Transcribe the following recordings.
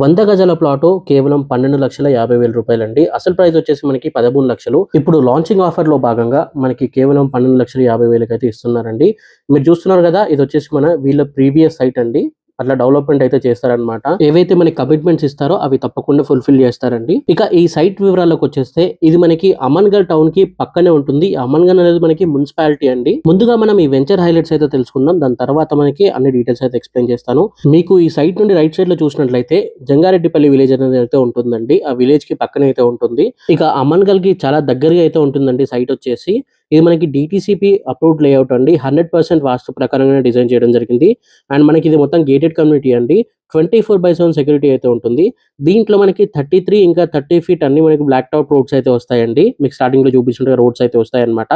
వంద గజాల ప్లాటు కేవలం పన్నెండు లక్షల యాభై వేల రూపాయలండి. అసలు ప్రైస్ వచ్చేసి మనకి పదమూడు లక్షలు. ఇప్పుడు లాంచింగ్ ఆఫర్లో భాగంగా మనకి కేవలం పన్నెండు లక్షల యాభై వేలకైతే అయితే ఇస్తున్నారండి. మీరు చూస్తున్నారు కదా ఇది వచ్చేసి మన వీళ్ళ ప్రీవియస్ సైట్ అండి. అట్లా డెవలప్మెంట్ అయితే చేస్తారనమాట ఏవైతే మనకి కమిట్మెంట్స్ ఇస్తారో అవి తప్పకుండా ఫుల్ఫిల్ చేస్తారండి. ఇక ఈ సైట్ వివరాలకు వచ్చేస్తే ఇది మనకి అమన్గల్ టౌన్కి పక్కనే ఉంటుంది. ఈ అమన్గల్ అనేది మనకి మున్సిపాలిటీ అండి. ముందుగా మనం ఈ వెంచర్ హైలైట్స్ అయితే తెలుసుకుందాం. దాని తర్వాత మనకి అన్ని డీటెయిల్స్ అయితే ఎక్స్ప్లెయిన్ చేస్తాను. మీకు ఈ సైట్ నుండి రైట్ సైడ్లో చూసినట్లయితే జంగారెడ్డిపల్లి విలేజ్ అనేది అయితే ఉంటుందండి. ఆ విలేజ్కి పక్కనే అయితే ఉంటుంది. ఇక అమన్గల్కి చాలా దగ్గరగా అయితే ఉంటుందండి సైట్ వచ్చేసి. ఇది మనకి డిటిసిపి అప్రూవ్డ్ లేఅవుట్ అండి. హండ్రెడ్ పర్సెంట్ వాస్తు ప్రకారంగా డిజైన్ చేయడం జరిగింది. అండ్ మనకి ఇది మొత్తం గేటెడ్ కమ్యూనిటీ అండి. Twenty four by seven security అయితే ఉంటుంది. దీంట్లో మనకి థర్టీ త్రీ ఇంకా థర్టీ ఫీట్ అన్ని మనకి బ్లాక్ టాప్ రోడ్స్ అయితే వస్తాయండి. మీకు స్టార్టింగ్లో చూపించిన రోడ్స్ అయితే వస్తాయన్నమాట.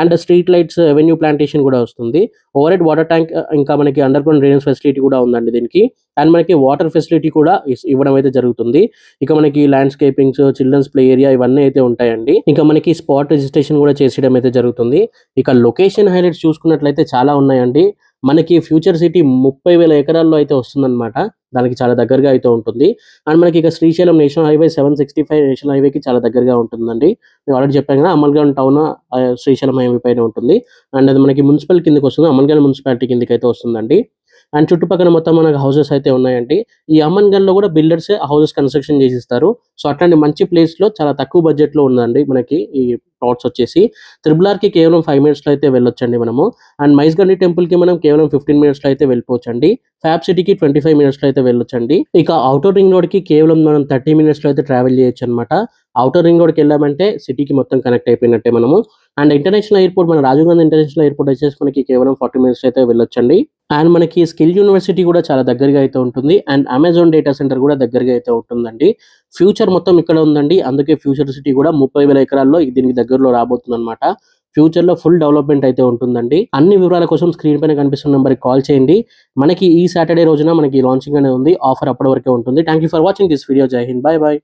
And street lights avenue plantation కూడా వస్తుంది. ఓవర్ హెడ్ వాటర్ ట్యాంక్ ఇంకా మనకి అండర్ గ్రౌండ్ డ్రైనేజ్ ఫెసిలిటీ కూడా ఉందండి దీనికి. అండ్ మనకి వాటర్ ఫెసిలిటీ కూడా ఇవ్వడం అయితే జరుగుతుంది. ఇక మనకి ల్యాండ్స్కేపింగ్స్ చిల్డ్రన్స్ ప్లే ఏరియా ఇవన్నీ అయితే ఉంటాయండి. ఇంకా మనకి స్పాట్ రిజిస్ట్రేషన్ కూడా చేసేయడం అయితే జరుగుతుంది. ఇక లొకేషన్ హైలైట్స్ చూసుకున్నట్లయితే చాలా ఉన్నాయండి. మనకి ఫ్యూచర్ సిటీ ముప్పై వేల ఎకరాల్లో అయితే వస్తుందన్నమాట. దానికి చాలా దగ్గరగా అయితే ఉంటుంది. అండ్ మనకి ఇక Srisailam national highway seven sixty five national హైవేకి చాలా దగ్గరగా ఉంటుందండి. మేము ఆల్రెడీ చెప్పాను కదా అమల్గల్ టౌన్ శ్రీశైలం హైవే పైన ఉంటుంది. అండ్ అది మనకి మున్సిపల్ కిందకి వస్తుంది అమల్గాం మున్సిపాలిటీ కిందకి అయితే వస్తుందండి. అండ్ చుట్టుపక్కల మొత్తం మనకు హౌసెస్ అయితే ఉన్నాయండి. ఈ అమ్మన్గల్లో కూడా బిల్డర్స్ హౌసెస్ కన్స్ట్రక్షన్ చేసిస్తారు. సో అట్లాంటి మంచి ప్లేస్లో చాలా తక్కువ బడ్జెట్లో ఉందండి మనకి ఈ ప్లాట్స్ వచ్చేసి. త్రిబుల్కి కేవలం ఫైవ్ మినిట్స్లో అయితే వెళ్ళొచ్చండి మనము. అండ్ మైస్గండి టెంపుల్కి మనం కేవలం ఫిఫ్టీన్ మినిట్స్లో అయితే వెళ్ళిపోవచ్చండి. ఫ్యాబ్ సిటీకి ట్వంటీ ఫైవ్ మినిట్స్లో అయితే వెళ్ళొచ్చండి. ఇక అవుటర్ రింగ్ రోడ్కి కేవలం మనం థర్టీ మినిట్స్లో అయితే ట్రావెల్ చేయొచ్చు అనమాట అవుటర్ రింగ్ రోడ్కి వెళ్ళామంటే సిటీకి మొత్తం కనెక్ట్ అయిపోయినట్టే మనము. అండ్ ఇంటర్నేషనల్ ఎయిర్పోర్ట్ మన రాజీవ్ గాంధీ ఇంటర్నేషనల్ ఎయిర్పోర్ట్ వచ్చేసి మనకి కేవలం ఫార్టీ మినిట్స్ అయితే వెళ్ళొచ్చండి. అండ్ మనకి స్కిల్ యూనివర్సిటీ కూడా చాలా దగ్గరగా అయితే ఉంటుంది. అండ్ అమెజాన్ డేటా సెంటర్ కూడా దగ్గరగా అయితే ఉంటుందండి. ఫ్యూచర్ మొత్తం ఇక్కడ ఉందండి. అందుకే ఫ్యూచర్ సిటీ కూడా ముప్పై వేల ఎకరాల్లో దీనికి దగ్గరలో రాబోతుంది అనమాట ఫ్యూచర్లో ఫుల్ డెవలప్మెంట్ అయితే ఉంటుందండి. అన్ని వివరాల కోసం స్క్రీన్ పైన కనిపిస్తున్న నెంబర్కి కాల్ చేయండి. మనకి ఈ సాటర్డే రోజున మనకి లాంచింగ్ అనేది ఉంది. ఆఫర్ అప్పటి వరకే ఉంటుంది. Thank you for watching this video Jai Hind bye bye